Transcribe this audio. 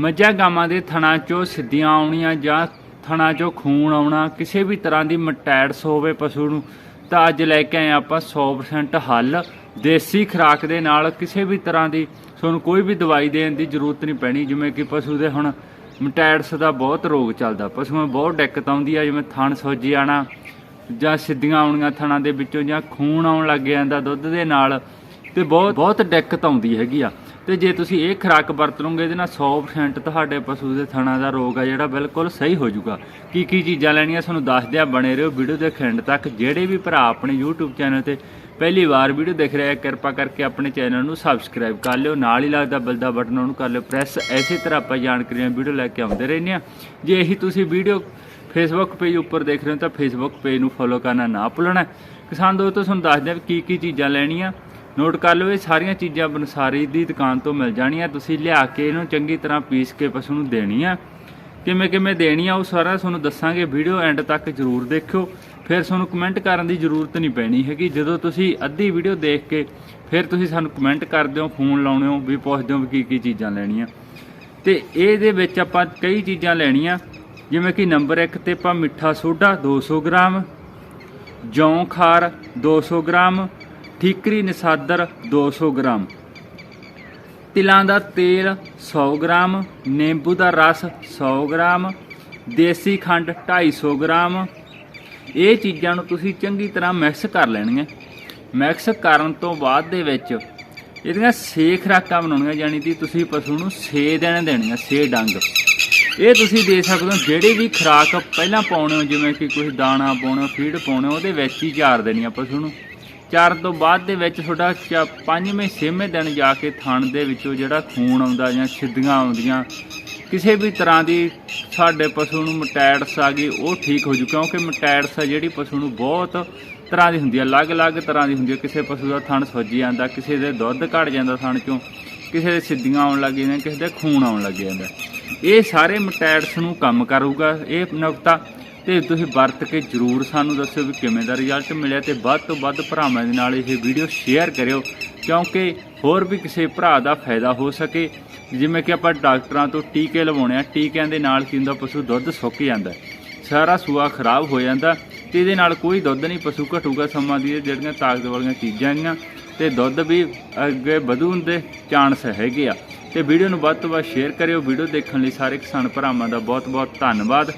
ਮੱਝਾਂ ਗਾਵਾਂ ਦੇ ਥਣਾ ਚੋਂ ਸਿੱਧੀਆਂ ਆਉਣੀਆਂ ਜਾਂ ਥਣਾ ਚੋਂ ਖੂਨ ਆਉਣਾ, ਕਿਸੇ ਵੀ ਤਰ੍ਹਾਂ ਦੀ ਮਟੈਡਸ ਹੋਵੇ ਪਸ਼ੂ ਨੂੰ, ਤਾਂ ਅੱਜ ਲੈ ਕੇ ਆਏ ਆਪਾਂ 100% ਹੱਲ। ਦੇਸੀ ਖੁਰਾਕ ਦੇ ਨਾਲ ਕਿਸੇ ਵੀ ਤਰ੍ਹਾਂ ਦੀ ਤੁਹਾਨੂੰ ਕੋਈ ਵੀ ਦਵਾਈ ਦੇਣ ਦੀ ਜ਼ਰੂਰਤ ਨਹੀਂ ਪੈਣੀ, ਜਿਵੇਂ ਕਿ ਪਸ਼ੂ ਦੇ ਹੁਣ ਮਟੈਟਸ ਦਾ ਬਹੁਤ ਰੋਗ ਚੱਲਦਾ। ਪਸ਼ੂਆਂ ਨੂੰ ਬਹੁਤ ਦਿੱਕਤ ਆਉਂਦੀ ਆ, ਜਿਵੇਂ ਥਣ ਸੋਜੀ ਆਣਾ ਜਾਂ ਸਿੱਧੀਆਂ ਆਉਣੀਆਂ ਥਣਾਂ ਦੇ ਵਿੱਚੋਂ ਜਾਂ ਖੂਨ ਆਉਣ ਲੱਗ ਜਾਂਦਾ ਦੁੱਧ ਦੇ ਨਾਲ, ਤੇ ਬਹੁਤ ਬਹੁਤ ਦਿੱਕਤ ਆਉਂਦੀ ਹੈਗੀ ਆ। ਤੇ ਜੇ ਤੁਸੀਂ ਇਹ ਖੁਰਾਕ ਵਰਤ ਲਓਗੇ, ਇਹਦੇ ਨਾਲ 100% ਤੁਹਾਡੇ ਪਸ਼ੂ ਦੇ ਥਣਾ ਦਾ ਰੋਗ ਆ, ਜਿਹੜਾ ਬਿਲਕੁਲ ਸਹੀ ਹੋ ਜਾਊਗਾ। ਕੀ ਕੀ ਚੀਜ਼ਾਂ ਲੈਣੀਆਂ, ਤੁਹਾਨੂੰ ਦੱਸ ਦਿਆ, ਬਣੇ ਰਹੋ ਵੀਡੀਓ ਦੇ ਖੰਡ ਤੱਕ। ਜਿਹੜੇ ਵੀ ਭਰਾ ਆਪਣੇ YouTube ਚੈਨਲ ਤੇ ਪਹਿਲੀ ਵਾਰ ਵੀਡੀਓ ਦੇਖ ਰਿਹਾ ਕਿਰਪਾ ਕਰਕੇ ਆਪਣੇ ਚੈਨਲ ਨੂੰ ਸਬਸਕ੍ਰਾਈਬ ਕਰ ਲਿਓ। ਨਾਲ ਹੀ ਲੱਗਦਾ ਬੈਲ ਦਾ ਬਟਨ ਉਹਨੂੰ ਕਰ ਲਿਓ। ਪ੍ਰੈਸ ਐਸੇ ਤਰ੍ਹਾਂ ਆਪਾਂ ਜਾਣਕਾਰੀਆਂ, ਵੀਡੀਓ ਲੈ ਕੇ ਆਉਂਦੇ ਰਹਿੰਦੇ ਆ। ਜੇ ਇਹੀ ਤੁਸੀਂ ਵੀਡੀਓ ਫੇਸਬੁੱਕ ਪੇਜ ਉੱਪਰ ਦੇਖ ਰਹੇ ਹੋ, ਤਾਂ ਫੇਸਬੁੱਕ ਪੇਜ ਨੂੰ ਫੋਲੋ ਕਰਨਾ ਨਾ ਭੁੱਲਣਾ। ਕਿਸਾਨ ਦੋਸਤੋ, ਤੁਹਾਨੂੰ ਦੱਸਦੇ ਦਿਆਂ ਵੀ ਕੀ ਕੀ ਚੀਜ਼ਾਂ ਲੈਣੀਆਂ। ਨੋਟ ਕਰ ਲਓ, ਇਹ ਸਾਰੀਆਂ ਚੀਜ਼ਾਂ ਬਨਸਾਰੀ ਦੀ ਦੁਕਾਨ ਤੋਂ ਮਿਲ ਜਾਣੀਆਂ। ਤੁਸੀਂ ਲਿਆ ਕੇ ਇਹਨੂੰ ਚੰਗੀ ਤਰ੍ਹਾਂ ਪੀਸ ਕੇ ਪਸ਼ੂ ਨੂੰ ਦੇਣੀ ਆ ਕਿਵੇਂ ਕਿਵੇਂ ਦੇਣੀ ਆ ਉਹ ਸਾਰਾ ਤੁਹਾਨੂੰ ਦੱਸਾਂਗੇ। ਵੀਡੀਓ ਐਂਡ ਤੱਕ ਜਰੂਰ ਦੇਖਿਓ। ਫਿਰ ਤੁਹਾਨੂੰ ਕਮੈਂਟ ਕਰਨ ਦੀ ਜ਼ਰੂਰਤ ਨਹੀਂ ਪੈਣੀ ਹੈਗੀ। ਜਦੋਂ ਤੁਸੀਂ ਅੱਧੀ ਵੀਡੀਓ ਦੇਖ ਕੇ ਫਿਰ ਤੁਸੀਂ ਸਾਨੂੰ ਕਮੈਂਟ ਕਰਦੇ ਹੋ ਫੋਨ ਲਾਉਣੇ ਹੋ, ਵੀ ਪੁੱਛਦੇ ਹੋ ਵੀ ਕੀ ਕੀ ਚੀਜ਼ਾਂ ਲੈਣੀਆਂ। ਤੇ ਇਹਦੇ ਵਿੱਚ ਆਪਾਂ ਕਈ ਚੀਜ਼ਾਂ ਲੈਣੀਆਂ। ਜਿਵੇਂ ਕਿ ਨੰਬਰ 1 ਤੇ ਆਪਾਂ ਮਿੱਠਾ ਸੋਡਾ 200 ਗ੍ਰਾਮ, ਜੌਂ ਖਾਰ 200 ਗ੍ਰਾਮ ਠੀਕਰੀ ਨਸਾਦਰ 200 ਗ੍ਰਾਮ। ਤਿਲਾਂ ਦਾ ਤੇਲ 100 ਗ੍ਰਾਮ, ਨਿੰਬੂ ਦਾ ਰਸ 100 ਗ੍ਰਾਮ, ਦੇਸੀ ਖੰਡ 250 ਗ੍ਰਾਮ। ਇਹ ਚੀਜ਼ਾਂ ਨੂੰ ਤੁਸੀਂ ਚੰਗੀ ਤਰ੍ਹਾਂ ਮਿਕਸ ਕਰ ਲੈਣੀਆਂ। ਮਿਕਸ ਕਰਨ ਤੋਂ ਬਾਅਦ ਦੇ ਵਿੱਚ ਇਹਦੀਆਂ ਛੇ ਖੁਰਾਕਾਂ ਬਣਾਉਣੀਆਂ, ਯਾਨੀ ਕਿ ਤੁਸੀਂ ਪਸ਼ੂ ਨੂੰ 6 ਦਿਨ ਦੇਣੀਆਂ 6 ਡੰਗ। ਇਹ ਤੁਸੀਂ ਦੇ ਸਕਦੇ ਹੋ, ਜਿਹੜੀ ਵੀ ਖੁਰਾਕ ਪਹਿਲਾਂ ਪਾਉਣੇ ਹੋ, ਜਿਵੇਂ ਕਿ ਕੋਈ ਦਾਣਾ ਪਾਉਣੇ ਹੋ ਫੀਡ ਪਾਉਣਾ, ਉਹਦੇ ਵਿੱਚ ਹੀ ਚਾਰ ਦੇਣੀ ਆ ਪਸ਼ੂ ਨੂੰ। ਚਾਰਨ ਤੋਂ ਬਾਅਦ ਦੇ ਵਿੱਚ ਤੁਹਾਡਾ ਚ- ਪੰਜਵੇਂ, ਛੇਵੇਂ ਦਿਨ ਜਾ ਕੇ ਥਣ ਦੇ ਵਿੱਚੋਂ ਜਿਹੜਾ ਖੂਨ ਆਉਂਦਾ ਜਾਂ ਸਿੱਧੀਆਂ ਆਉਂਦੀਆਂ, ਕਿਸੇ ਵੀ ਤਰ੍ਹਾਂ ਦੀ ਸਾਡੇ ਪਸ਼ੂ ਨੂੰ ਮਟੈਟਸ ਆ ਗਈ, ਉਹ ਠੀਕ ਹੋ ਜੂ, ਕਿਉਂਕਿ ਮਟੈਡਸ ਆ ਜਿਹੜੀ ਪਸ਼ੂ ਨੂੰ ਬਹੁਤ ਤਰ੍ਹਾਂ ਦੀ ਹੁੰਦੀ ਆ, ਅਲੱਗ-ਅਲੱਗ ਤਰ੍ਹਾਂ ਦੀ ਹੁੰਦੀ ਆ। ਕਿਸੇ ਪਸ਼ੂ ਦਾ ਥਣ ਸੁੱਜ ਜਾਂਦਾ, ਕਿਸੇ ਦੇ ਦੁੱਧ ਘਟ ਜਾਂਦਾ ਥਣ ਚੋਂ, ਕਿਸੇ ਦੇ ਸਿੱਧੀਆਂ ਆਉਣ ਲੱਗ ਜਾਂਦੀਆਂ, ਕਿਸੇ ਦੇ ਖੂਨ ਆਉਣ ਲੱਗ ਜਾਂਦਾ। ਇਹ ਸਾਰੇ ਮਟੈਟਸ ਨੂੰ ਕੰਮ ਕਰੂਗਾ, ਇਹ ਨੁਕਤਾ ਤੇ ਤੁਸੀਂ ਵਰਤ ਕੇ ਜਰੂਰ ਸਾਨੂੰ ਦੱਸਿਓ ਵੀ ਕਿਵੇਂ ਦਾ ਰਿਜ਼ਲਟ ਮਿਲਿਆ ਤੇ ਵੱਧ ਤੋਂ ਵੱਧ ਭਰਾਵਾਂ ਦੇ ਨਾਲ ਇਹ ਵੀਡੀਓ ਸ਼ੇਅਰ ਕਰਿਓ, ਕਿਉਂਕਿ ਹੋਰ ਵੀ ਕਿਸੇ ਭਰਾ ਦਾ ਫਾਇਦਾ ਹੋ ਸਕੇ। ਜਿਵੇਂ ਕਿ ਆਪਾਂ ਡਾਕਟਰਾਂ ਤੋਂ ਟੀਕੇ ਲਵਾਉਣੇ ਆ, ਟੀਕਿਆਂ ਦੇ ਨਾਲ ਕੀ ਹੁੰਦਾ, ਪਸ਼ੂ ਦੁੱਧ ਸੁੱਕ ਜਾਂਦਾ, ਸਾਰਾ ਸੂਆ ਖਰਾਬ ਹੋ ਜਾਂਦਾ ਤੇ ਇਹਦੇ ਨਾਲ ਕੋਈ ਦੁੱਧ ਨਹੀਂ, ਪਸ਼ੂ ਘਟੂਗਾ ਸਮਾਂ ਦੀ ਜਿਹੜੀਆਂ ਤਾਕਤ ਵਾਲੀਆਂ ਚੀਜ਼ਾਂ ਹੈਗੀਆਂ ਤੇ ਦੁੱਧ ਵੀ ਅੱਗੇ ਵਧੂਣ ਦੇ ਚਾਂਸ ਹੈਗੇ ਆ। ਤੇ ਵੀਡੀਓ ਨੂੰ ਵੱਧ ਤੋਂ ਵੱਧ ਸ਼ੇਅਰ ਕਰਿਓ ਵੀਡੀਓ ਦੇਖਣ ਲਈ ਸਾਰੇ ਕਿਸਾਨ ਭਰਾਵਾਂ ਦਾ ਬਹੁਤ ਬਹੁਤ ਧੰਨਵਾਦ।